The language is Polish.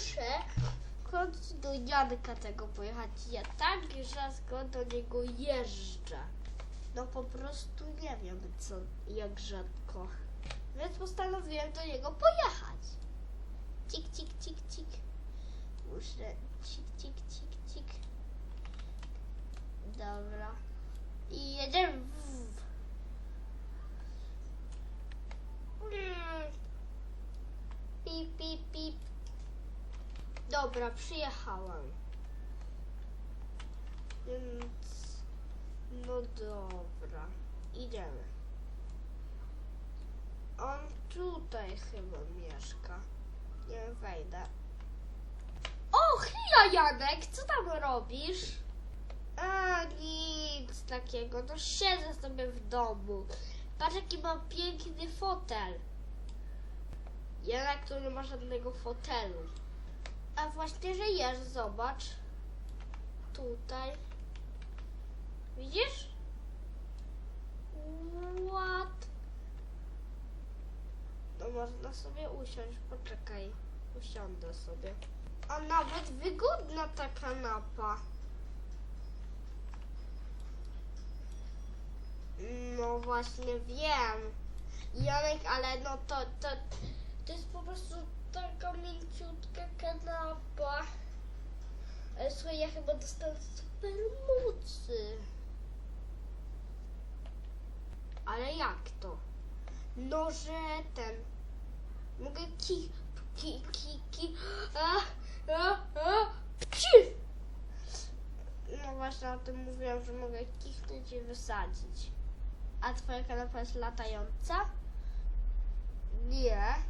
muszę końcu do Janka tego pojechać. Ja tak rzadko do niego jeżdżę. No po prostu nie wiem co, jak rzadko. Więc postanowiłem do niego pojechać. Cik, cik, cik, cik. Muszę cik, cik, cik, cik. Dobra. I jedziemy. Dobra, przyjechałem. Więc. No dobra. Idziemy. On tutaj chyba mieszka. Nie wejdę. O, chwila Janek, co tam robisz? A, nic takiego, no siedzę sobie w domu. Patrz jaki mam piękny fotel. Jednak tu nie ma żadnego fotelu. A właśnie, że jest, zobacz. Tutaj. Widzisz? What? No można sobie usiąść, poczekaj. Usiądę sobie. A nawet wygodna ta kanapa. No właśnie wiem. Janek, ale no to, to, to jest po prostu taka mięciutka kanapa. Ale słuchaj, ja chyba dostanę super mocy. Ale jak to? No, że ten. Mogę ki, ki, ki, ki. A, a, a! No właśnie o tym mówiłam, że mogę kichnąć i wysadzić. A twoja kanapa jest latająca? Nie.